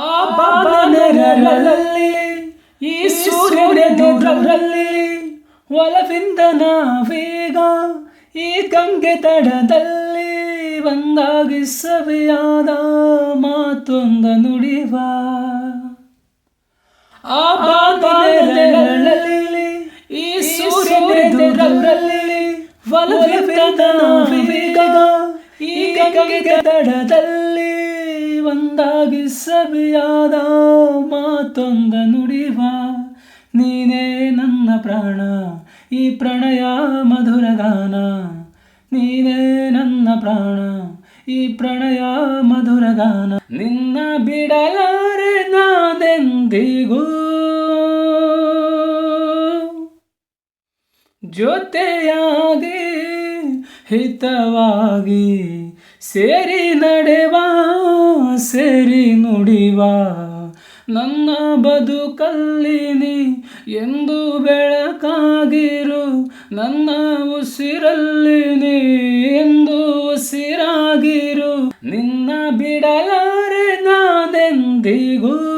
ಆ ಈ ಸೂರ್ಯನೆದುರಲ್ಲಿ ಒಲವಿಂದ ನಾವೀಗ ಈ ಗಂಗೆ ತಡದಲ್ಲಿ ಒಂದಾಗಿ ಸವಿಯಾದ ಮಾತೊಂದ ನುಡಿವ. ಆ ಬಾಬನರಲ್ಲಿ ಈ ಸೂರ್ಯನೆದುರಲ್ಲಿ ಒಲವಿಂದ ನಾವೀಗ ಈ ಗಂಗೆ ತಡದಲ್ಲಿ ಒಂದಾಗಿ ಸವಿಯಾದ ಮಾತೊಂದ ನುಡಿವ, ನೀನೇ ನನ್ನ ಪ್ರಾಣ, ಈ ಪ್ರಣಯ ಮಧುರ ಗಾನ. ನೀನೇ ನನ್ನ ಪ್ರಾಣ, ಈ ಪ್ರಣಯ ಮಧುರ ಗಾನ. ನಿನ್ನ ಬಿಡಲಾರೆ ನಾನೆಂದಿಗೂ? ಜೊತೆಯಾಗಿ ಹಿತವಾಗಿ ಸೇರಿ ನಡೆವ ಸೇರಿ ನುಡಿವ. ನನ್ನ ಬದುಕಲ್ಲಿ ನೀ ಎಂದು ಬೆಳಕಾಗಿರು. ನನ್ನ ಉಸಿರಲ್ಲಿನಿ ಎಂದು ಉಸಿರಾಗಿರು. ನಿನ್ನ ಬಿಡಲಾರೆ ನಾನೆಂದಿಗೂ